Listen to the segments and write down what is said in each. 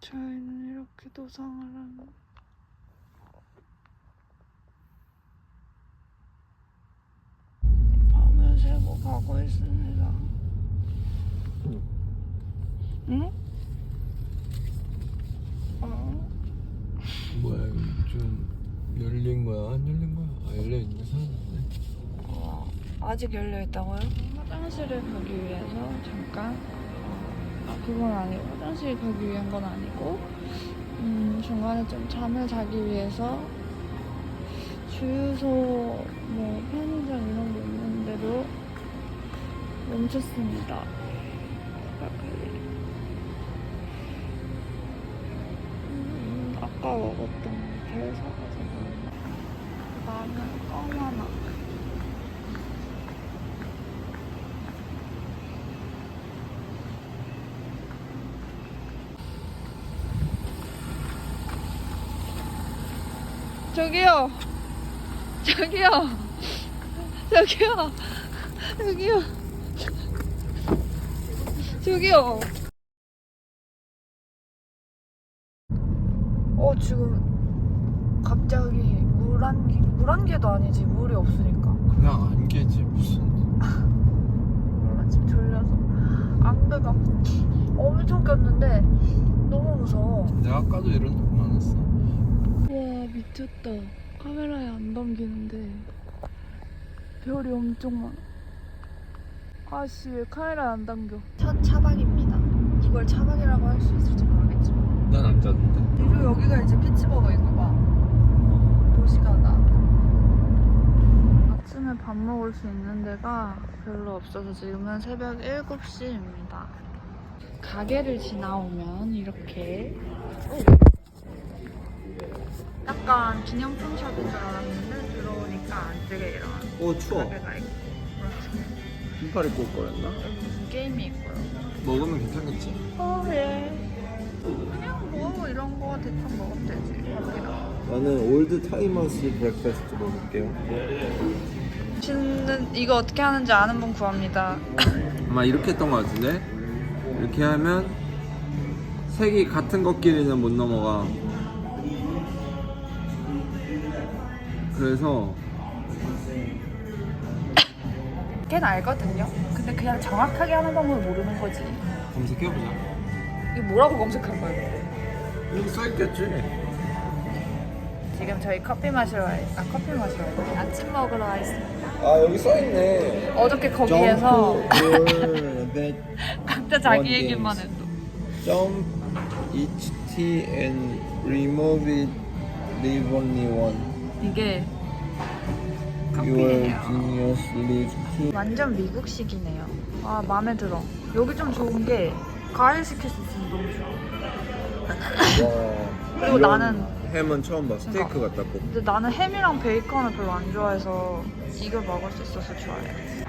저희는 이렇게 도상을 하는 밤을 새고 가고 있습니다. 응? 어? 뭐야 이거 좀 열린 거야 안 열린 거야? 아 열려 있네 사람이네. 어, 아직 열려 있다고요? 화장실을 가기 위해서 잠깐 아 그건 아니고 화장실 가기 위한 건 아니고 음, 중간에 좀 잠을 자기 위해서 주유소 뭐 편의점 이런 게 있는데도 멈췄습니다. 음, 아까 먹었던 별 사가지고 나는 껌 하나. 저기요. 저기요. 저기요. 저기요. 저기요. 어, 지금 갑자기 물한 개, 물한 개도 아니지. 물이 없으니까. 그냥 안개지 무슨. 몰라, 지금 졸려서. 안개가 엄청 꼈는데 너무 무서워. 내가 아까도 이런 적 많았어. 와 미쳤다. 카메라에 안 담기는데. 별이 엄청 많아. 아씨 왜 카메라에 안 담겨? 첫 차박입니다. 이걸 차박이라고 할 수 있을지 모르겠지만. 난안 잤는데. 그리고 여기가 이제 피츠버거인가봐. 도시가 나 아침에 밥 먹을 수 있는 데가 별로 없어서 지금은 새벽 7시입니다. 가게를 지나오면 이렇게 약간 기념품 샵인 줄 알았는데 들어오니까 안 되게 이런 오 추워. 가게가 있고 그렇죠. 신발 입고 올 거였나? 여기 무슨 게임이 있고요 먹으면 괜찮겠지. 어 예. 그냥 뭐 이런 거 대충 먹으면 되지 나는 올드 타이머스 브렉퍼스트 먹을게요. 맛있는 이거 어떻게 하는지 아는 분 구합니다 아마 이렇게 했던 거 같은데 이렇게 하면 색이 같은 것끼리는 못 넘어가. 그래서 걔는 알거든요 근데 그냥 정확하게 하는 방법을 모르는 거지 검색해보자. 이거 뭐라고 검색한 거예요? 여기 써있겠지. 지금 저희 커피 마시러 와, 아 커피 마시러 와, 아침 먹으러 와 있습니다. 아 여기 써있네. 어저께 거기에서 Jump 각자 자기 얘기만. 했어. Jump each T and remove it. Leave only one. 이게 two. 완전 미국식이네요. 아 마음에 들어. 여기 좀 좋은 게 과일 시킬 수 있으면 너무 좋아. 와. 그리고 나는- 햄은 처음 봐. 스테이크 같다 고 근데 나는 햄이랑 베이컨을 별로 안 좋아해서 이걸 먹을 수 있어서 좋아해.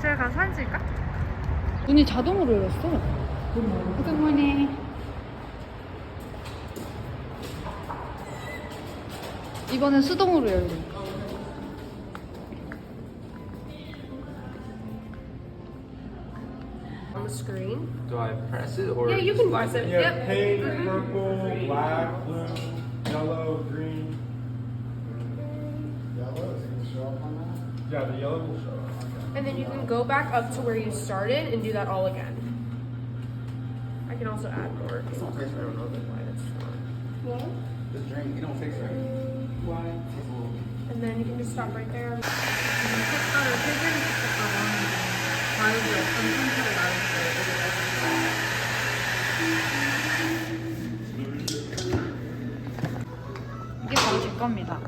제가 가서 사진 찍을까? 문이 자동으로 열렸어. 굿모닝. 이번엔 수동으로 열려. on the screen. Do I press it or Yeah, you can press it. Yeah, Yep. pink, purple, black, blue, yellow, green. Yellow is gonna show up on that? Yeah, the yellow will show up. And then you can go back up to where you started and do that all again. I can also add more because sometimes I don't know why that's not. The drink, you don't take drink. And then you can just stop right there. 색깔을 세 개를 섞었다고 하는데 과일이 어떤 상태를 나는지 이게 바로 제 겁니다.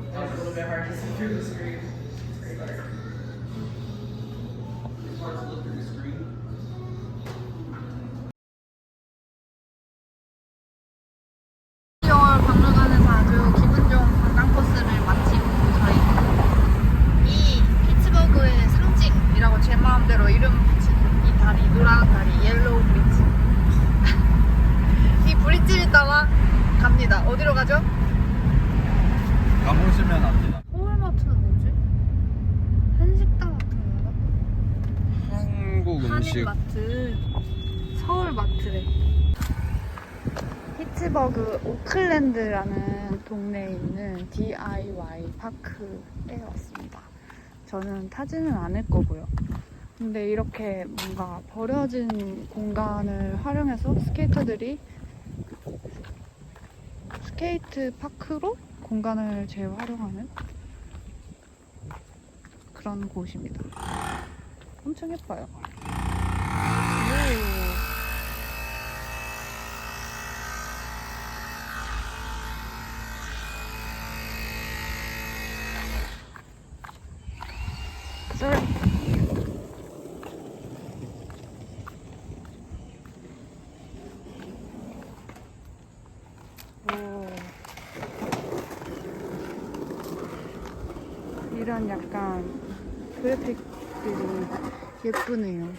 마음대로 이름 붙이는 이 다리 노란 다리 옐로우 브릿지 이 브릿지를 따라 갑니다 어디로 가죠? 가보시면 압니다 서울마트는 뭐지? 한식당 같은 건가? 한국 음식 한인마트 서울마트래 피츠버그 오클랜드라는 동네에 있는 DIY 파크에 왔습니다 저는 타지는 않을 거고요. 근데 이렇게 뭔가 버려진 공간을 활용해서 스케이터들이 스케이트 파크로 공간을 재활용하는 그런 곳입니다. 엄청 예뻐요. 오. Sorry. 오. 이런 약간 그래픽들이 예쁘네요.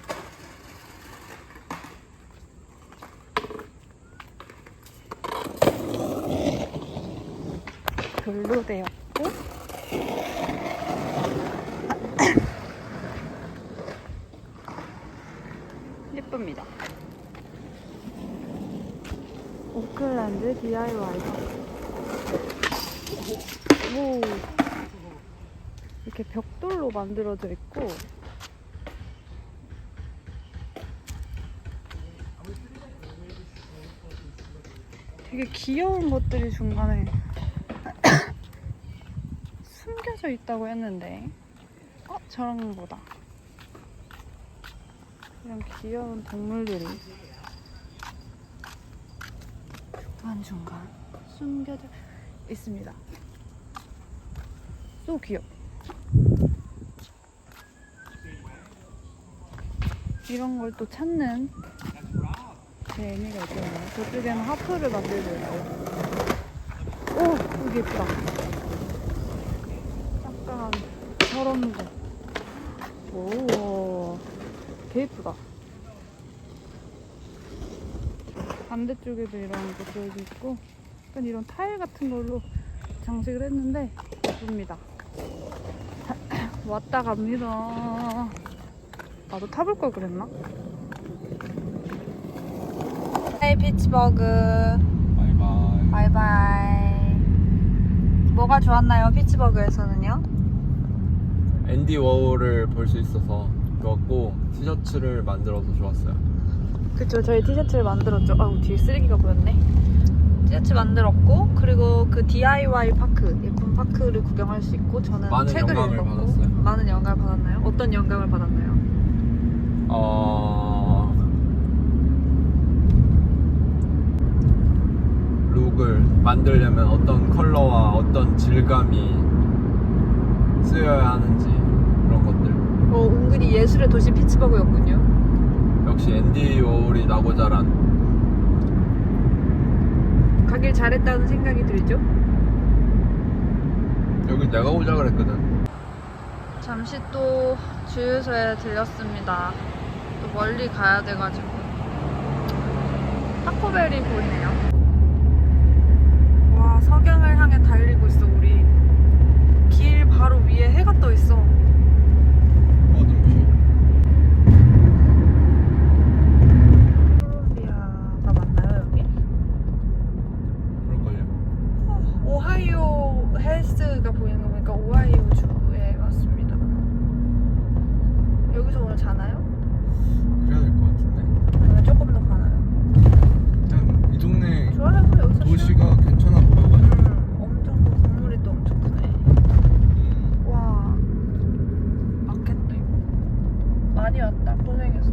별로 되었고 예쁩니다. 오클랜드 DIY 오 이렇게 벽돌로 만들어져 있고. 되게 귀여운 것들이 중간에 숨겨져 있다고 했는데. 어? 저런 거다. 이런 귀여운 동물들이 중간중간 숨겨져 있습니다. 또 귀여 이런 걸 또 찾는 재미가 있겠네요. 저쪽에는 하프를 만들고 있고 오 여기 예쁘다. 약간 저런 거오 되게 예쁘다. 반대쪽에도 이런 것들도 있고 약간 이런 타일 같은 걸로 장식을 했는데 예쁩니다. 왔다 갑니다 나도 타볼 걸 그랬나? 헤이 피츠버그 바이바이. 바이바이 뭐가 좋았나요 피츠버그에서는요? 앤디 워홀을 볼 수 있어서 좋았고 티셔츠를 만들어서 좋았어요. 그쵸 저희 티셔츠를 만들었죠 아우 뒤에 쓰레기가 보였네 티셔츠 만들었고 그리고 그 DIY 파크 예쁜 파크를 구경할 수 있고 저는 많은 책을 영감을 읽었고 받았어요. 많은 영감을 받았나요? 어떤 영감을 받았나요? 어... 룩을 만들려면 어떤 컬러와 어떤 질감이 쓰여야 하는지 그런 것들. 어 은근히 예술의 도시 피츠버그였군요 역시 앤디 워홀이 나고 자란 가길 잘했다는 생각이 들죠? 여기 내가 오자 그랬거든. 잠시 또 주유소에 들렸습니다. 또 멀리 가야 돼가지고 타코벨이 보이네요. 와 석양을 향해 달리고 있어 우리. 길 바로 위에 해가 떠 있어. 어 눈부셔. 콜롬비아가 맞나요 여기? 그럴걸요? 오하이오 헬스가 보이는 거 보니까 오하이오 주에 왔습니다. 여기서 오늘 자나요? 그래야 될 것 같은데. 아니면 조금 더 가나요? 일단 이 동네 좋아요 여기서 쉬어요. 도시가 괜찮아 보여가지고. 음, 엄청 그 건물이 또 엄청 크네. 음, 와, 많겠다 이거. 많이 왔다 고생했어.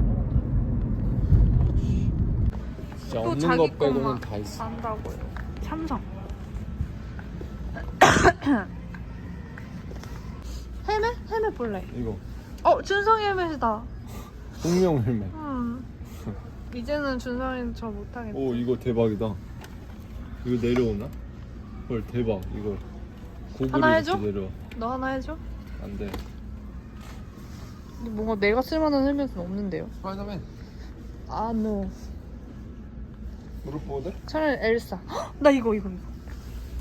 진짜 또 없는 자기 것 빼고는 것만 다 있어. 안다고요. 참성. 헬멧? 헬멧 볼래. 이거 어, 준성이 헬멧이다. 공룡 헬멧. 음. 이제는 준성이는 저 못하겠다. 오 이거 대박이다. 이거 내려오나? 헐 대박 이거. 고글이 하나 이렇게 해줘? 내려와. 너 하나 해줘? 안 돼. 근데 뭔가 내가 쓸만한 헬멧은 없는데요. 스파이더맨. 아, 노. 무릎 보호대? 차라리 엘사. 헉, 나 이거 이거 이거.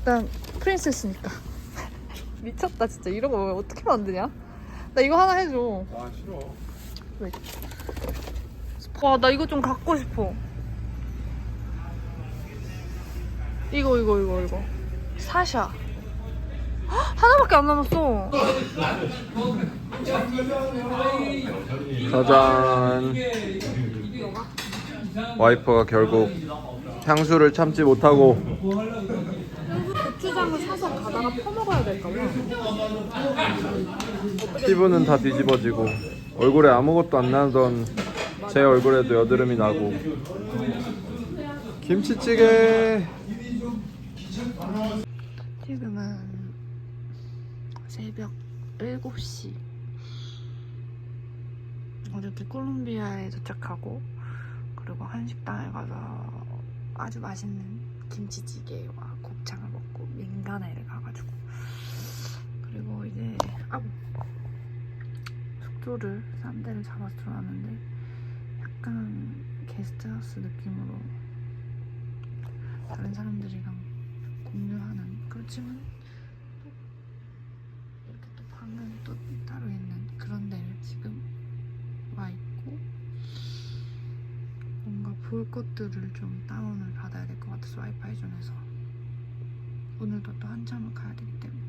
난 프린세스니까. 미쳤다 진짜 이런 거 어떻게 만드냐? 나 이거 하나 해줘. 아 싫어. 왜? 와, 나 이거 좀 갖고 싶어. 이거, 이거, 이거, 이거. 사샤. 헉, 하나밖에 안 남았어. 짜잔. 와이퍼가 결국 향수를 참지 못하고 고추장을 사서 가다가 퍼먹어야 될까봐. 피부는 다 뒤집어지고 얼굴에 아무것도 안 나던 제 얼굴에도 여드름이 나고 김치찌개 지금은 새벽 7시. 어저께 콜롬비아에 도착하고, 그리고 한식당에 가서 아주 맛있는 김치찌개와 곱창을 먹고, 민가네를 가가지고. 그리고 이제, 아고! 숙소를, 싼 데를 잡아서 들어왔는데, 약간 게스트하우스 느낌으로 다른 사람들이랑 그렇지만 또 이렇게 또 방은 또 따로 있는 그런 데를 지금 와 있고 뭔가 볼 것들을 좀 다운을 받아야 될 것 같아서 와이파이 존에서 오늘도 또 한참을 가야 되기 때문에